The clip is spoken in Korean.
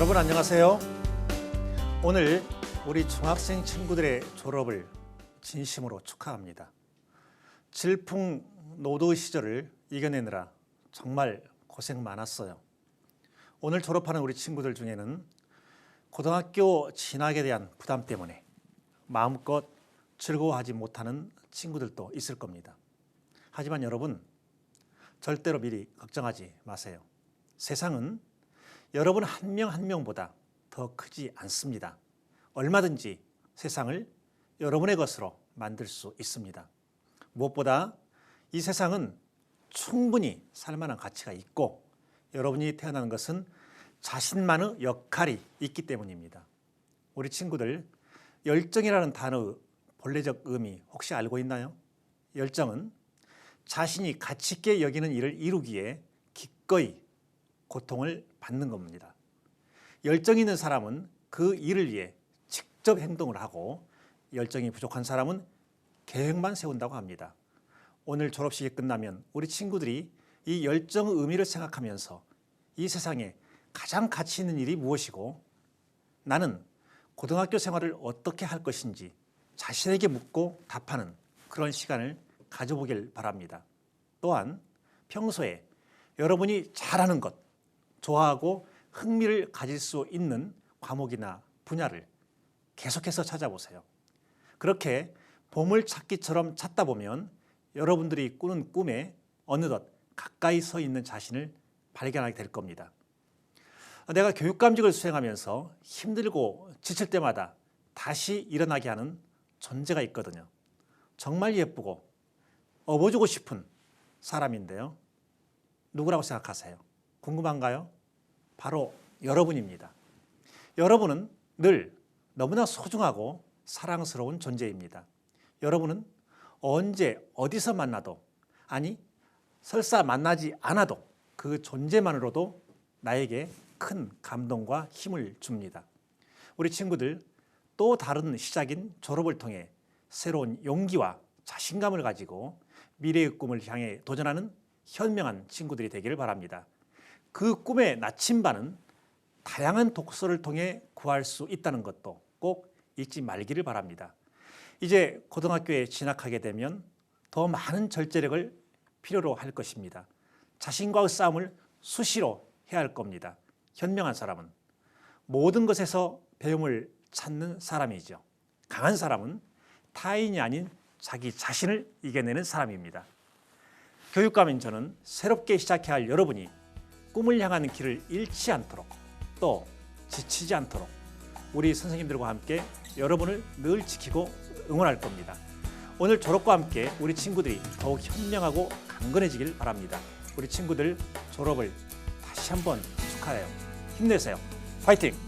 안녕하세요. 오늘 우리 중학생 친구들의 졸업을 진심으로 축하합니다. 질풍 노도 시절을 이겨내느라 정말 고생 많았어요. 오늘 졸업하는 우리 친구들 중에는 고등학교 진학에 대한 부담 때문에 마음껏 즐거워하지 못하는 친구들도 있을 겁니다. 하지만 여러분 절대로 미리 걱정하지 마세요. 세상은 여러분 한 명 한 명보다 더 크지 않습니다. 얼마든지 세상을 여러분의 것으로 만들 수 있습니다. 무엇보다 이 세상은 충분히 살만한 가치가 있고 여러분이 태어나는 것은 자신만의 역할이 있기 때문입니다. 우리 친구들 열정이라는 단어의 본래적 의미 혹시 알고 있나요? 열정은 자신이 가치 있게 여기는 일을 이루기에 기꺼이 고통을 받는 겁니다. 열정 있는 사람은 그 일을 위해 직접 행동을 하고 열정이 부족한 사람은 계획만 세운다고 합니다. 오늘 졸업식이 끝나면 우리 친구들이 이 열정의 의미를 생각하면서 이 세상에 가장 가치 있는 일이 무엇이고 나는 고등학교 생활을 어떻게 할 것인지 자신에게 묻고 답하는 그런 시간을 가져보길 바랍니다. 또한 평소에 여러분이 잘하는 것, 좋아하고 흥미를 가질 수 있는 과목이나 분야를 계속해서 찾아보세요. 그렇게 보물찾기처럼 찾다 보면 여러분들이 꾸는 꿈에 어느덧 가까이 서 있는 자신을 발견하게 될 겁니다. 내가 교육감직을 수행하면서 힘들고 지칠 때마다 다시 일어나게 하는 존재가 있거든요. 정말 예쁘고 업어주고 싶은 사람인데요. 누구라고 생각하세요? 궁금한가요? 바로 여러분입니다. 여러분은 늘 너무나 소중하고 사랑스러운 존재입니다. 여러분은 언제 어디서 만나도 아니 설사 만나지 않아도 그 존재만으로도 나에게 큰 감동과 힘을 줍니다. 우리 친구들 또 다른 시작인 졸업을 통해 새로운 용기와 자신감을 가지고 미래의 꿈을 향해 도전하는 현명한 친구들이 되기를 바랍니다. 그 꿈의 나침반은 다양한 독서를 통해 구할 수 있다는 것도 꼭 잊지 말기를 바랍니다. 이제 고등학교에 진학하게 되면 더 많은 절제력을 필요로 할 것입니다. 자신과의 싸움을 수시로 해야 할 겁니다. 현명한 사람은 모든 것에서 배움을 찾는 사람이죠. 강한 사람은 타인이 아닌 자기 자신을 이겨내는 사람입니다. 교육감인 저는 새롭게 시작해야 할 여러분이 꿈을 향하는 길을 잃지 않도록 또 지치지 않도록 우리 선생님들과 함께 여러분을 늘 지키고 응원할 겁니다. 오늘 졸업과 함께 우리 친구들이 더욱 현명하고 강건해지길 바랍니다. 우리 친구들 졸업을 다시 한번 축하해요. 힘내세요. 파이팅!